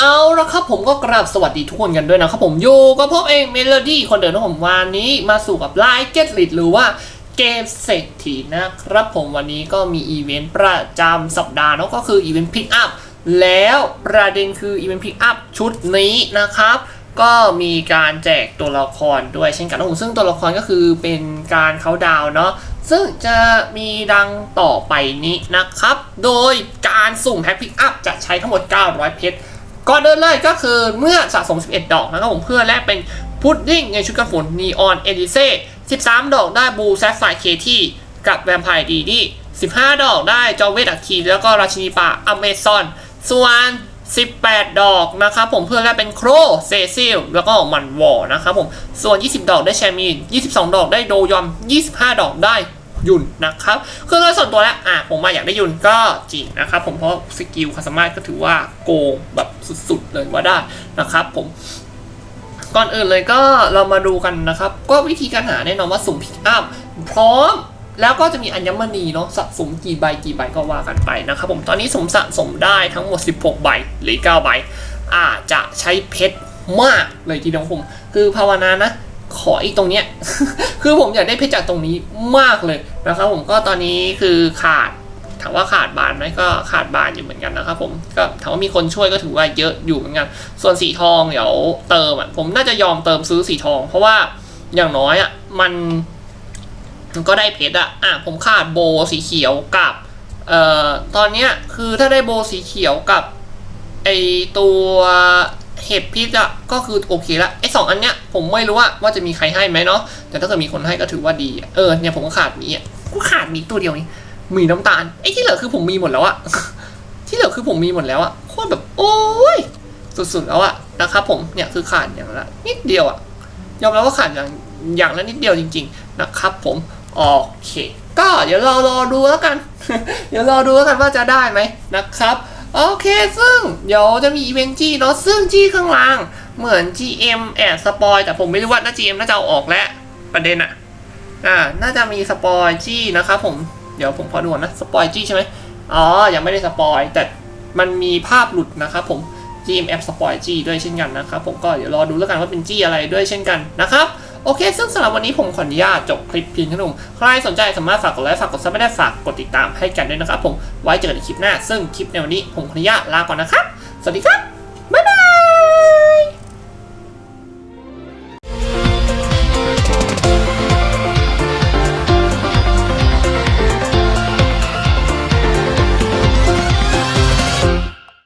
เอาละครับผมก็กราบสวัสดีทุกคนกันด้วยนะครับผมอยู่กับเองเมโลดี้คนเดิมนะผมวันนี้มาสู่กับไลฟ์เก็ตลิดหรือว่าเกมเศรษฐีนะครับผมวันนี้ก็มีอีเวนต์ประจำสัปดาห์เนอะก็คืออีเวนต์พิกอัพแล้วประเด็นคืออีเวนต์พิกอัพชุดนี้นะครับก็มีการแจกตัวละครด้วยเช่นกันนะผมซึ่งตัวละครก็คือเป็นการเขาดาวเนาะซึ่งจะมีดังต่อไปนี้นะครับ โดยการสุ่มแพ็คพิกอัพจะใช้ทั้งหมด 900 เพชร ก่อนเดินเลยก็คือเมื่อสะสม 11 ดอกนะครับผมเพื่อแลกเป็นพุดดิ้งในชุดกันฝนนีออนเอลิเซ่13 ดอกได้บูแซฟไฟเคที่กับแวมไพร์ดีดี15 ดอกได้จอเวตอัคคีแล้วก็ราชินีป่าอเมซอนส่วน18 ดอกนะครับผมเพื่อแลกเป็นโครเซซิลแล้วก็มันวอนะครับผมส่วน 20 ดอกได้แชมีน22 ดอกได้โดยอม 25 ดอกได้ ยุนนะครับคือโดยส่วนตัวแล้วอะผมมาอยากได้ยุนก็จริงนะครับผมเพราะสกิลความสามารถก็ถือว่าโกงแบบสุดๆเลยว่าได้นะครับผมก่อนอื่นเลยก็เรามาดูกันนะครับ ก็วิธีการหาแน่นอนว่าสุ่มพิกอัพพร้อมแล้วก็จะมีอัญมณีเนาะสะสมกี่ใบกี่ใบก็ว่ากันไปนะครับผมตอนนี้สมสะสมได้ทั้งหมด 16 ใบหรือ 9 ใบ อาจจะใช้เพชรมากเลยทีเดียวผม คือภาวนานะ ขออีกตรงเนี้ย คือผมอยากได้เพชรจากตรงนี้มากเลยนะครับผมก็ตอนนี้คือขาดถามว่าขาดบานไหมก็ขาดบานอยู่เหมือนกันนะครับผมก็ถามว่ามีคนช่วยก็ถือว่าเยอะอยู่เหมือนกัน ส่วนสีทองเดี๋ยวเติมอะผมน่าจะยอมเติมซื้อสีทอง เพราะว่าอย่างน้อยอะมันมันก็ได้เพชรอะอะผมขาดโบสีเขียวกับเอ่อตอนเนี้ยคือถ้าได้โบสีเขียวกับไอตัว เห็บพิษอะก็คือโอเคละไอสองอันเนี้ยผมไม่รู้ว่าว่าจะมีใครให้ไหมเนาะแต่ถ้าเกิดมีคนให้ก็ถือว่าดีเออเนี่ยผมก็ขาดมีอะก็ขาดมีตัวเดียวนี่มีน้ำตาลไอ้ที่เหลือคือผมมีหมดแล้วอะที่เหลือคือผมมีหมดแล้วอะโคตรแบบโอ้ยสุดๆแล้วอะนะครับผมเนี่ยคือขาดอย่างละนิดเดียวอะยอมรับว่าขาดอย่างอย่างละนิดเดียวจริง ๆ นะครับ ผมโอเค ก็เดี๋ยวรารอดูแล้วกัน เดี๋ยวรอดูแล้วกันว่าจะได้ไหมนะครับ โอเคซึ่งเดี๋ยวจะมีอีเวนต์จี้เนาะซึ่งจี้ข้างล่างเหมือน GM แอบสปอยแต่ผมไม่รู้ว่าน่า GM น่าจะเอาออกแล้วประเด็นอะอ่าน่าจะมีสปอยจี้นะครับผมเดี๋ยวผมขอดูนะสปอยจี้ใช่ไหมอ๋อยังไม่ได้สปอยแต่มันมีภาพหลุดนะครับผม GMF สปอยจี้ด้วยเช่นกันนะครับผมก็เดี๋ยวรอดูแล้วกันว่าเป็นจี้อะไรด้วยเช่นกันนะครับ โอเค ซึ่งสำหรับวันนี้ผมขออนุญาตจบคลิปเพียงเท่านี้ใครสนใจสามารถฝากกดไลค์ฝากกดซับไม่ได้ฝากกดติดตามให้กันด้วยนะครับผมไว้เจอกันในคลิปหน้า ซึ่งคลิปในวันนี้ผมขออนุญาตลาก่อนนะครับ สวัสดีครับ